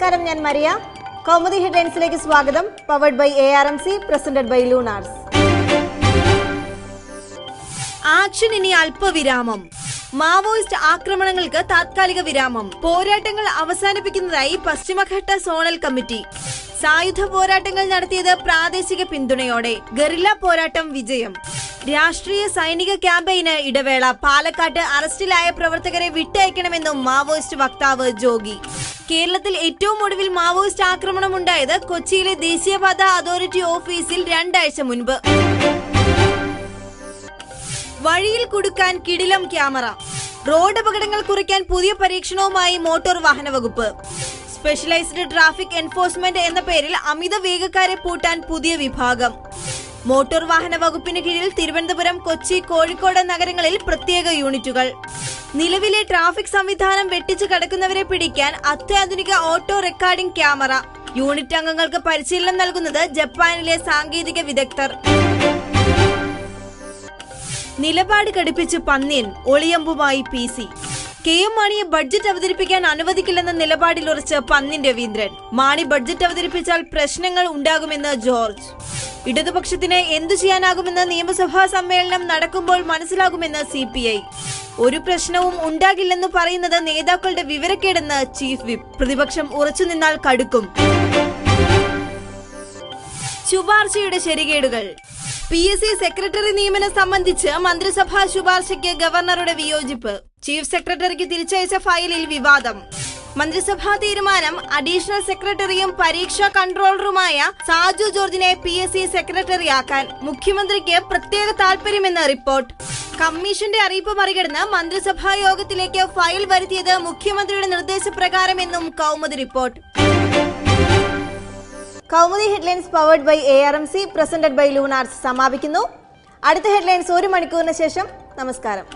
നമസ്കാരം ഞാൻ മരിയ. കൗമുദി ഹെഡ്ലൈൻസിലേക്ക് സ്വാഗതം. Powered by A R M C presented by Lunars action ഇനി അല്പവിരാമം. മാവോയിസ്റ്റ് ആക്രമണങ്ങൾക്ക് താത്കാലിക വിരാമം. പോരാട്ടങ്ങൾ അവസാനിപ്പിക്കുന്നതായി പശ്ചിമഘട്ട സോണൽ കമ്മിറ്റി. സായുധ പോരാട്ടങ്ങൾ നടത്തിയത് പ്രാദേശിക പിന്തുണയോടെ. ഗറില്ല പോരാട്ടം വിജയം. രാഷ്ട്രീയ സൈനിക ക്യാമ്പയിന് ഇടവേള. പാലക്കാട്ട് അറസ്റ്റിലായ പ്രവർത്തകരെ വിട്ടയക്കണമെന്നും മാവോയിസ്റ്റ് വക്താവ് ജോഗി. കേരളത്തിൽ ഏറ്റവും ഒടുവിൽ മാവോയിസ്റ്റ് ആക്രമണം ഉണ്ടായത് കൊച്ചിയിലെ ദേശീയപാത അതോറിറ്റി ഓഫീസിൽ രണ്ടാഴ്ച മുൻപ്. വഴിയിൽ കുടുക്കാൻ കിടിലം ക്യാമറ. റോഡ് അപകടങ്ങൾ കുറയ്ക്കാൻ പുതിയ പരീക്ഷണവുമായി മോട്ടോർ വാഹന വകുപ്പ്. സ്പെഷ്യലൈസ്ഡ് ട്രാഫിക് എൻഫോഴ്സ്മെന്റ് എന്ന പേരിൽ അമിത വേഗക്കാരെ പൂട്ടാൻ പുതിയ വിഭാഗം. മോട്ടോർ വാഹന വകുപ്പിന് കീഴിൽ തിരുവനന്തപുരം കൊച്ചി കോഴിക്കോട് നഗരങ്ങളിൽ പ്രത്യേക യൂണിറ്റുകൾ. നിലവിലെ ട്രാഫിക് സംവിധാനം വെട്ടിച്ചു കടക്കുന്നവരെ പിടിക്കാൻ അത്യാധുനിക ഓട്ടോ റെക്കോർഡിംഗ് ക്യാമറ. യൂണിറ്റ് അംഗങ്ങൾക്ക് പരിശീലനം നൽകുന്നത് ജപ്പാനിലെ സാങ്കേതിക വിദഗ്ധർ. നിലപാട് ഘടിപ്പിച്ച് പന്നിയൻ ഒളിയമ്പുമായി പി സി. കെ എം മാണിയെ ബഡ്ജറ്റ് അവതരിപ്പിക്കാൻ അനുവദിക്കില്ലെന്ന നിലപാടിൽ ഉറച്ച് പന്ന്യൻ രവീന്ദ്രൻ. മാണി ബഡ്ജറ്റ് അവതരിപ്പിച്ചാൽ പ്രശ്നങ്ങൾ ഉണ്ടാകുമെന്ന് ജോർജ്. ഇടതുപക്ഷത്തിന് എന്തു ചെയ്യാനാകുമെന്ന് നിയമസഭാ സമ്മേളനം നടക്കുമ്പോൾ മനസ്സിലാകുമെന്ന് സി പി ഐ ഒരു പ്രശ്നവും ഉണ്ടാകില്ലെന്ന് പറയുന്നത് നേതാക്കളുടെ വിവരക്കേടെന്ന് ചീഫ് വിപ്പ്. പ്രതിപക്ഷം ഉറച്ചുനിന്നാൽ കടുക്കും. ശുപാർശയുടെ ശരികേടുകൾ. പി എസ് സി സെക്രട്ടറി നിയമനം സംബന്ധിച്ച് മന്ത്രിസഭാ ശുപാർശയ്ക്ക് ഗവർണറുടെ വിയോജിപ്പ്. ചീഫ് സെക്രട്ടറിക്ക് തിരിച്ചയച്ച ഫയലിൽ വിവാദം. മന്ത്രിസഭാ തീരുമാനം അഡീഷണൽ സെക്രട്ടറിയും പരീക്ഷാ കൺട്രോളറുമായ സാജു ജോർജിനെ പി എസ് സി സെക്രട്ടറിയാക്കാൻ മുഖ്യമന്ത്രിക്ക് പ്രത്യേക താൽപര്യമെന്ന് റിപ്പോർട്ട്. കമ്മീഷന്റെ അറിയിപ്പ് മറികടന്ന് മന്ത്രിസഭാ യോഗത്തിലേക്ക് ഫയൽ വരുത്തിയത് മുഖ്യമന്ത്രിയുടെ നിർദ്ദേശപ്രകാരമെന്നും Kaumudi report. Kaumudi headlines powered by A R M C presented by Lunars സമാപിക്കുന്നു. അടുത്ത ഹെഡ്ലൈൻസ് ഒരു മണിക്കൂറിന് ശേഷം നമസ്കാരം.